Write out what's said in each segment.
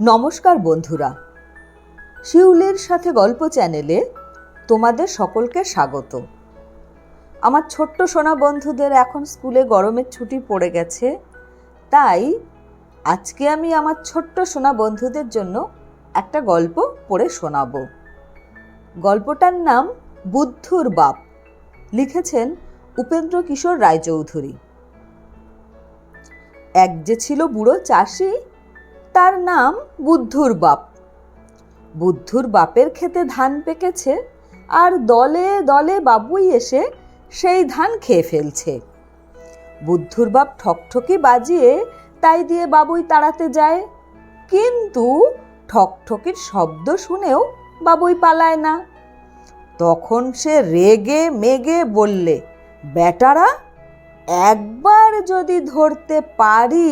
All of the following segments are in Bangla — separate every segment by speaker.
Speaker 1: নমস্কার বন্ধুরা। শিউলের সাথে গল্প চ্যানেলে তোমাদের সকলকে স্বাগত। আমার ছোট্ট সোনা বন্ধুদের এখন স্কুলে গরমের ছুটি পড়ে গেছে, তাই আজকে আমি আমার ছোট্ট সোনা বন্ধুদের জন্য একটা গল্প পড়ে শোনাবো। গল্পটার নাম বুদ্ধুর বাপ, লিখেছেন উপেন্দ্র কিশোর রায়চৌধুরী। এক যে ছিল বুড়ো চাষি তার নাম বুদ্ধুর বাপ। বুদ্ধুর বাপের খেতে ধান পেকেছে আর দলে দলে বাবুই এসে সেই ধান খেয়ে ফেলছে। বুদ্ধুর বাপ ঠকঠকি বাজিয়ে তাই দিয়ে বাবুই তাড়াতে যায়। কিন্তু ঠকঠকির শব্দ শুনেও বাবুই পালায় না। তখন সে রেগে মেগে বললে, বেটারা, একবার যদি ধরতে পারি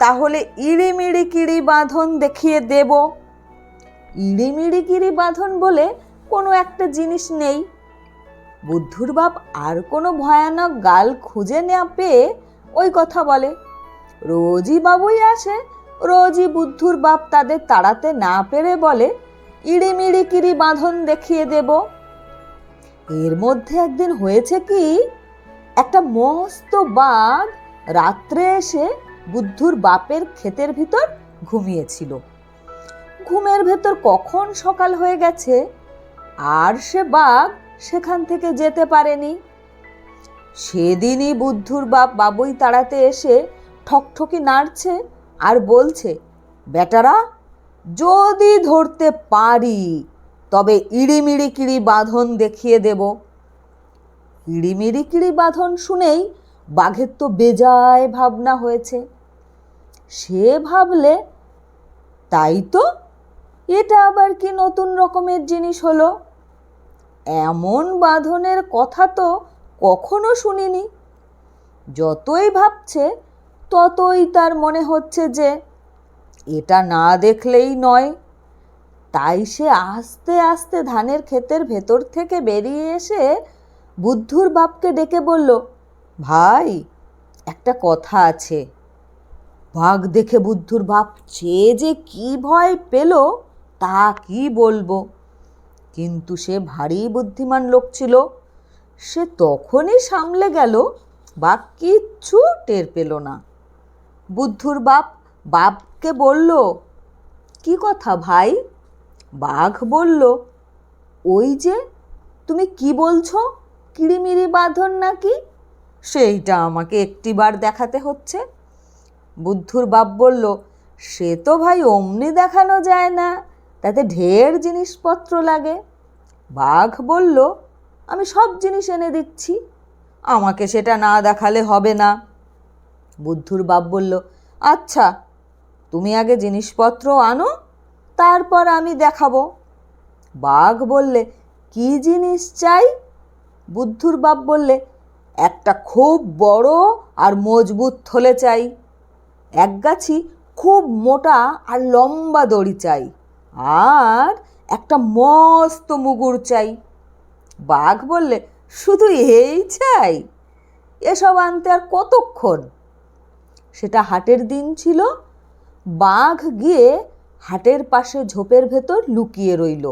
Speaker 1: তাহলে ইড়িমিড়ি কিড়ি বাঁধন দেখিয়ে দেব। ইড়িমিড়ি কিড়ি বাঁধন বলে কোনো একটা জিনিস নেই। বুদ্ধুর বাপ আর কোনো ভয়ানক গাল খুঁজে না পেয়ে ওই কথা বলে। রোজই বাবুই আসে, রোজই বুদ্ধুর বাপ তাদের তাড়াতে না পেরে বলে ইড়িমিড়ি কিড়ি বাঁধন দেখিয়ে দেব। এর মধ্যে একদিন হয়েছে কি, একটা মস্ত বাঘ রাত্রে এসে বুদ্ধুর বাপের ক্ষেতের ভিতর ঘুমিয়েছিল। ঘুমের ভেতর কখন সকাল হয়ে গেছে? আর সে বাঘ সেখান থেকে যেতে পারেনি। সেদিনই বুদ্ধুর বাপ বাবুই তাড়াতে এসে ঠকঠকি নাড়ছে আর বলছে, বেটারা, যদি ধরতে পারি, তবে ইড়িমিড়ি কিড়ি বাঁধন দেখিয়ে দেব। ইড়িমিড়ি কিড়ি বাঁধন শুনেই বাঘের তো বেজায় ভাবনা হয়েছে। সে ভাবলে, তাই তো? এটা আবার কি নতুন রকমের জিনিস হলো? এমন বাঁধনের কথা তো কখনো শুনিনি। যতই ভাবছে, ততই তার মনে হচ্ছে যে, এটা না দেখলেই নয়। তাই সে আস্তে আস্তে ধানের ক্ষেতের ভেতর থেকে বেরিয়ে এসে বুদ্ধুর বাপকে ডেকে বলল, ভাই, একটা কথা আছে। বাঘ দেখে বুদ্ধুর বাপ চেয়ে যে কি ভয় পেল, তা কি বলব? কিন্তু সে ভারী বুদ্ধিমান লোক ছিল। সে তখনই সামলে গেল বাঘ কিচ্ছু টের পেল না। বুদ্ধুর বাপ বাপকে বলল, কি কথা ভাই? বাঘ বলল, ওই যে, তুমি কি বলছো? কিড়িমিড়ি বাঁধন নাকি? সেইটা আমাকে একটিবার দেখাতে হচ্ছে। বুদ্ধুর বাপ বলল, সে তো ভাই অমনি দেখানো যায় না, তাতে ঢের জিনিসপত্র লাগে। বাঘ বলল, আমি সব জিনিস এনে দিচ্ছি, আমাকে সেটা না দেখালে হবে না। বুদ্ধুর বাপ বলল আচ্ছা তুমি আগে জিনিসপত্র আনো, তারপর আমি দেখাবো। বাঘ বললে, কি জিনিস চাই? বুদ্ধুর বাপ বললে, একটা খুব বড় আর মজবুত থলে চাই। এক গাছি খুব মোটা আর লম্বা দড়ি চাই, আর একটা মস্ত মুগুর চাই। বাঘ বললে, শুধু এই চাই? এসব আনতে আর কতক্ষণ? সেটা হাটের দিন ছিল। বাঘ গিয়ে হাটের পাশে ঝোপের ভেতর লুকিয়ে রইল।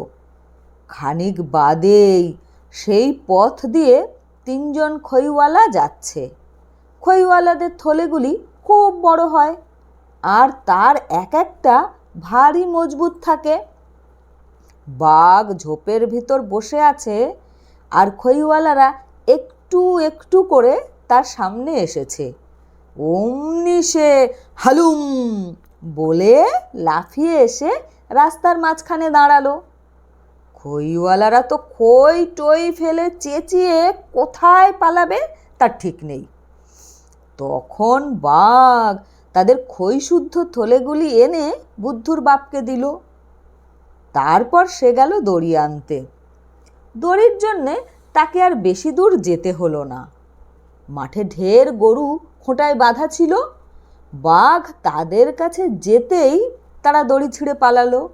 Speaker 1: খানিক বাদেই সেই পথ দিয়ে তিনজন খইওয়ালা যাচ্ছে। খইওয়ালাদের থলেগুলি খুব বড় হয়। আর তার এক একটা ভারী মজবুত থাকে। বাঘ ঝোপের ভিতর বসে আছে আর খইওয়ালারা একটু একটু করে তার সামনে এসেছে। অমনি সে হালুম! বলে লাফিয়ে এসে রাস্তার মাঝখানে দাঁড়াল। খইওয়ালারা তো খই টই ফেলে চেঁচিয়ে কোথায় পালাবে তার ঠিক নেই। তখন বাঘ তাদের ক্ষয়শুদ্ধ থলেগুলি এনে বুদ্ধুর বাপকে দিল। তারপর সে গেল দড়ি আনতে। দড়ির জন্যে তাকে আর বেশি দূর যেতে হলো না। মাঠে ঢের গরু খোঁটায় বাঁধা ছিল। বাঘ তাদের কাছে যেতেই তারা দড়ি ছিঁড়ে পালালো।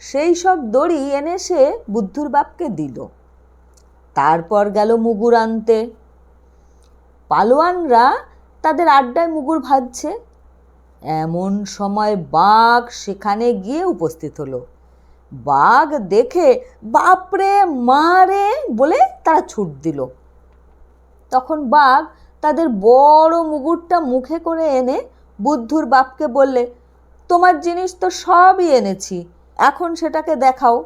Speaker 1: সেই সব দড়ি এনে সে বুদ্ধুর বাপকে দিল। তারপর গেল মুগুর আনতে। পালোয়ানরা তাদের আড্ডায় মুগুর ভাজছে। এমন সময় বাঘ সেখানে গিয়ে উপস্থিত হলো। বাঘ দেখে, বাপরে মারে বলে তারা ছুট দিল। তখন বাঘ তাদের বড় মুগুরটা মুখে করে এনে বুদ্ধুর বাপকে বললে, তোমার জিনিস তো সবই এনেছি, এখন সেটাকে দেখাও।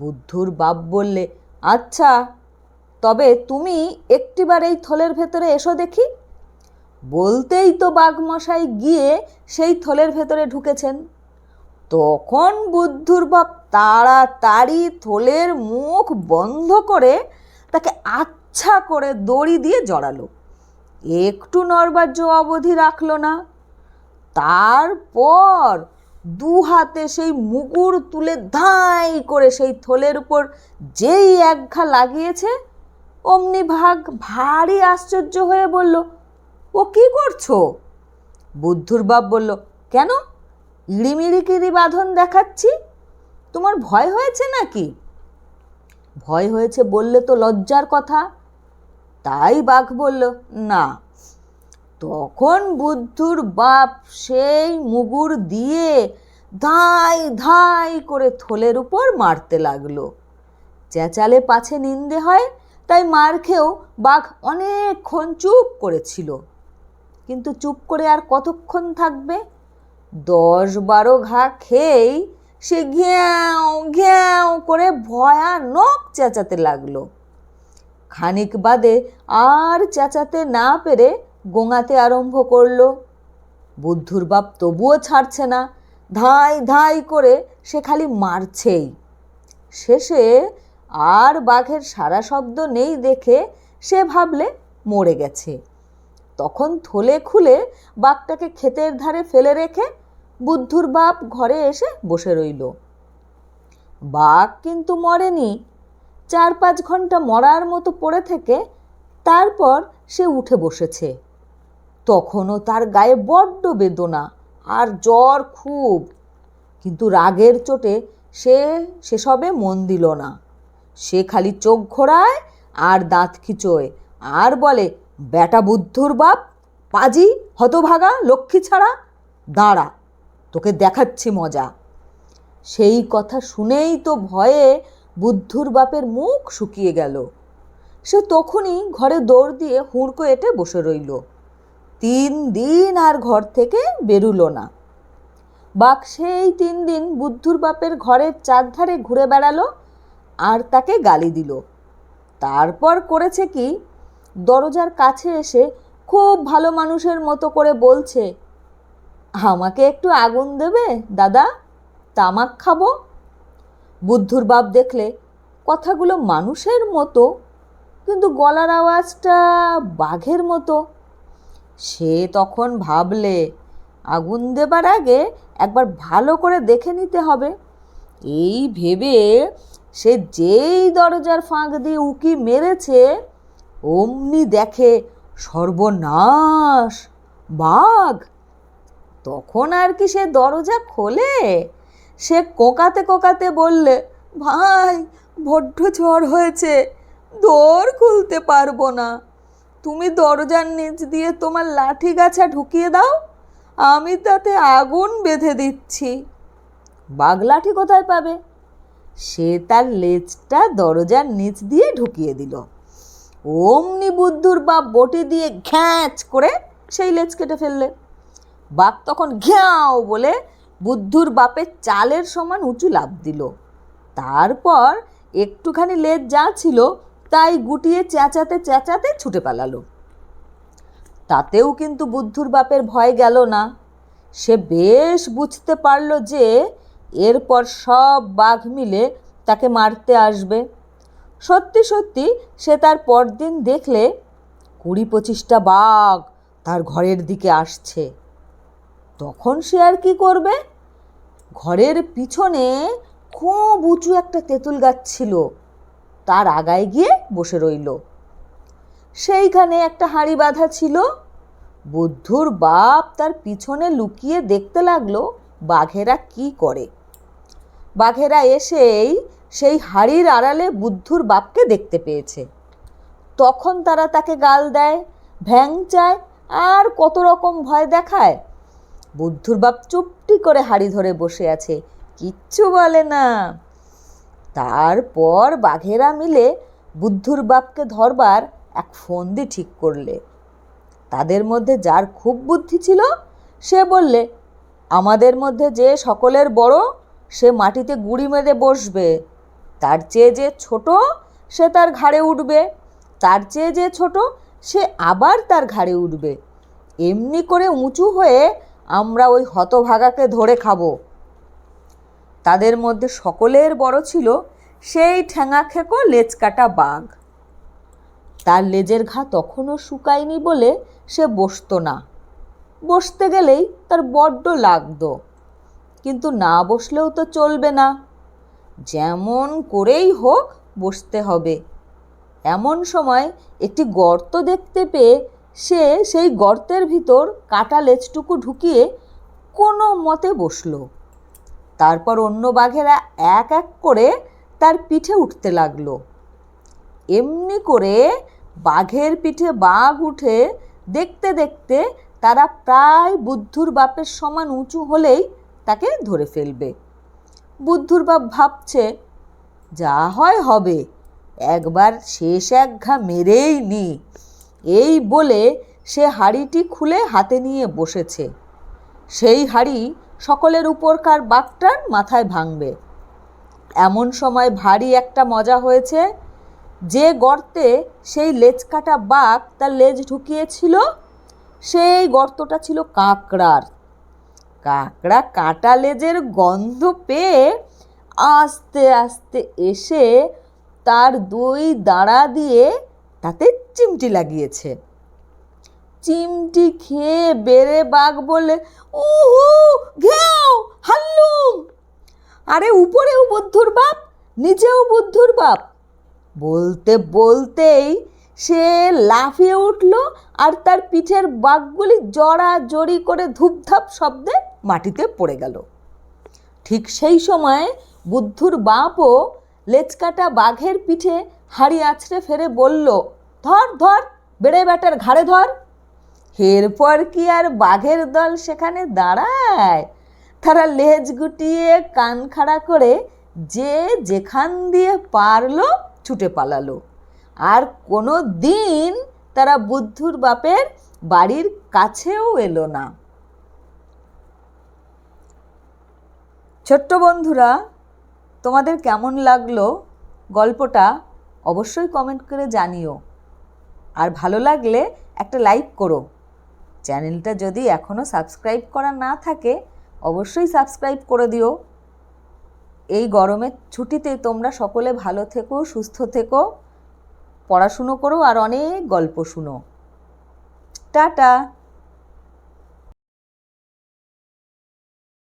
Speaker 1: বুদ্ধুর বাপ বললে আচ্ছা তবে তুমি একটিবার এই থলের ভেতরে এসো দেখি। বলতেই তো বাঘমশাই গিয়ে সেই থলের ভেতরে ঢুকেছেন। তখন বুদ্ধুর বাপ তাড়াতাড়ি থলের মুখ বন্ধ করে তাকে আচ্ছা করে দড়ি দিয়ে জড়ালো। একটু নরবাজ্য অবধি রাখল না। তারপর দু হাতে সেই মুগুর তুলে ধাই করে সেই থলের উপর যেই একঘা লাগিয়েছে, অমনি ভাগ ভারী আশ্চর্য হয়ে বলল ও কি করছ? বুদ্ধুর বাপ বলল, কেন? ইড়িমিড়িকিরি বাঁধন দেখাচ্ছি? তোমার ভয় হয়েছে নাকি? ভয় হয়েছে বললে তো লজ্জার কথা। তাই বাঘ বলল, না। তখন বুদ্ধুর বাপ সেই মুগুর দিয়ে ধাই ধাই করে থলের উপর মারতে লাগল। চেঁচালে পাছে নিন্দে হয়, তাই মার খেয়েও বাঘ অনেকক্ষণ চুপ করেছিল। কিন্তু চুপ করে আর কতক্ষণ থাকবে? দশ বারো ঘা খেয়েই সে ঘ্যাও ঘ্যাও করে ভয়ানক চেঁচাতে লাগল। খানিক বাদে আর চেঁচাতে না পেরে গোঙাতে আরম্ভ করল। বুদ্ধুর বাপ তবুও ছাড়ছে না, ধাই ধাই করে সে খালি মারছেই। শেষে আর বাঘের সারা শব্দ নেই দেখে সে ভাবলে মরে গেছে। তখন থলে খুলে বাঘটাকে ক্ষেতের ধারে ফেলে রেখে বুদ্ধুর বাপ ঘরে এসে বসে রইল। বাঘ কিন্তু মরেনি। চার পাঁচ ঘণ্টা মরার মতো পড়ে থেকে তারপর সে উঠে বসেছে। তখনও তার গায়ে বড্ড বেদনা আর জ্বর খুব। কিন্তু রাগের চোটে সে সেসবে মন দিল না। সে খালি চোখ ঘোরায় আর দাঁত খিচোয় আর বলে বেটা বুদ্ধুর বাপ, পাজি, হতভাগা, লক্ষ্মী ছাড়া, দাঁড়া, তোকে দেখাচ্ছি মজা। সেই কথা শুনেই তো ভয়ে বুদ্ধুর বাপের মুখ শুকিয়ে গেল। সে তখনই ঘরে দৌড় দিয়ে হুড়কো এটে বসে রইল। তিন দিন আর ঘর থেকে বেরুলো না। বাঘ সেই তিন দিন বুদ্ধুর বাপের ঘরের চারধারে ঘুরে বেড়ালো আর তাকে গালি দিল। তারপর করেছে কি দরজার কাছে এসে খুব ভালো মানুষের মতো করে বলছে, আমাকে একটু আগুন দেবে, দাদা? তামাক খাব? বুদ্ধুর বাপ দেখলে কথাগুলো মানুষের মতো, কিন্তু গলার আওয়াজটা বাঘের মতো। সে তখন ভাবলে, আগুন দেবার আগে একবার ভালো করে দেখে নিতে হবে। এই ভেবে সে যেই দরজার ফাঁক দিয়ে উকি মেরেছে অমনি দেখে সর্বনাশ, বাঘ। তখন আর কি সে দরজা খোলে? সে কোকাতে কোকাতে বললে, ভাই, বড্ড ঝড় হয়েছে, দোর খুলতে পারব না। তুমি দরজার নিচ দিয়ে তোমার লাঠি গাছা ঢুকিয়ে দাও, আমি তাতে আগুন বেঁধে দিচ্ছি। বাঘ লাঠি কোথায় পাবে? সে তার লেজটা দরজার নিচ দিয়ে ঢুকিয়ে দিল। অমনি বুদ্ধুর বাপ বটি দিয়ে ঘ্যাঁচ করে সেই লেজ কেটে ফেললে। বাঘ তখন ঘ্যাও বলে বুদ্ধুর বাপের চালের সমান উঁচু লাভ দিল। তারপর একটুখানি লেজ যা ছিল তাই গুটিয়ে চেঁচাতে চেঁচাতে ছুটে পালালো। তাতেও কিন্তু বুদ্ধুর বাপের ভয় গেল না। সে বেশ বুঝতে পারল যে এরপর সব বাঘ মিলে তাকে মারতে আসবে। সত্যি সত্যি সে তার পরদিন দেখলে কুড়ি পঁচিশটা বাঘ তার ঘরের দিকে আসছে। তখন সে আর কি করবে? ঘরের পিছনে খুব উঁচু একটা তেঁতুল গাছ ছিল, তার আগায় গিয়ে বসে রইল। সেইখানে একটা হাঁড়ি বাঁধা ছিল। বুদ্ধুর বাপ তার পিছনে লুকিয়ে দেখতে লাগল বাঘেরা কি করে। বাঘেরা এসেই সেই হাড়ির আড়ালে বুদ্ধুর বাপকে দেখতে পেয়েছে। তখন তারা তাকে গাল দেয়, ভ্যাং চায়, আর কত রকম ভয় দেখায়। বুদ্ধুর বাপ চুপটি করে হাড়ি ধরে বসে আছে, কিচ্ছু বলে না। তারপর বাঘেরা মিলে বুদ্ধুর বাপকে ধরবার এক ফন্দি ঠিক করলে। তাদের মধ্যে যার খুব বুদ্ধি ছিল, সে বললে, আমাদের মধ্যে যে সকলের বড়, সে মাটিতে গুড়ি মেরে বসবে। তার চেয়ে যে ছোট, সে তার ঘাড়ে উঠবে। তার চেয়ে যে ছোট, সে আবার তার ঘাড়ে উঠবে। এমনি করে উঁচু হয়ে আমরা ওই হতভাগাকে ধরে খাব। তাদের মধ্যে সকলের বড় ছিল সেই ঠ্যাঙা খেকো লেজ কাটা বাঘ। তার লেজের ঘা তখনও শুকায়নি বলে সে বসতো না। বসতে গেলেই তার বড্ড লাগতো। কিন্তু না বসলেও তো চলবে না। যেমন করেই হোক বসতে হবে। এমন সময় একটি গর্ত দেখতে পেয়ে সে সেই গর্তের ভিতর কাটা লেজটুকু ঢুকিয়ে কোনো মতে বসল। তারপর অন্য বাঘেরা এক এক করে তার পিঠে উঠতে লাগল। এমনি করে বাঘের পিঠে বাঘ উঠে দেখতে দেখতে তারা প্রায় বুদ্ধুর বাপের সমান উঁচু হলেই তাকে ধরে ফেলবে। বুদ্ধুর বাপ ভাবছে, যা হয় হবে, একবার শেষ এক ঘা মেরেই নি। এই বলে সে হাড়িটি খুলে হাতে নিয়ে বসেছে। সেই হাড়ি সকলের উপরকার বাঘটার মাথায় ভাঙবে। এমন সময় ভারী একটা মজা হয়েছে, যে গর্তে সেই লেজ কাটা বাঘ তার লেজ ঢুকিয়েছিল, সেই গর্তটা ছিল কাঁকড়ার। কাঁকড়া কাটা লেজের গন্ধ পেয়ে আস্তে আস্তে এসে তার দুই দাঁড়া দিয়ে তাতে চিমটি লাগিয়েছে। চিমটি খেয়ে বেড়ে বাঘ বলে উহু, ঘেও, হাল্লুম! আরে, উপরেও বুদ্ধুর বাপ, নিচেও বুদ্ধুর বাপ! বলতে বলতেই সে লাফিয়ে উঠল আর তার পিঠের বাঘগুলি জড়া জড়ি করে ধূপধাপ শব্দে মাটিতে পড়ে গেল। ঠিক সেই সময় বুদ্ধুর বাপও লেচকাটা বাঘের পিঠে হাড়ি আছড়ে ফেরে বলল, ধর ধর, বেড়ে ব্যাটার ঘাড়ে ধর। এরপর কি আর বাঘের দল সেখানে দাঁড়ায়? তারা লেজ গুটিয়ে কান খাড়া করে যে যেখান দিয়ে পারল ছুটে পালালো। আর কোনো দিন তারা বুদ্ধুর বাপের বাড়ির কাছেও এলো না। ছোট্ট বন্ধুরা, তোমাদের কেমন লাগল গল্পটা অবশ্যই কমেন্ট করে জানিও। আর ভালো লাগলে একটা লাইক করো। চ্যানেলটা যদি এখনও সাবস্ক্রাইব করা না থাকে, অবশ্যই সাবস্ক্রাইব করে দিও। এই গরমের ছুটিতে তোমরা সকলে ভালো থেকো, সুস্থ থেকো, পড়াশুনো করো আর অনেক গল্প শুনো। টাটা!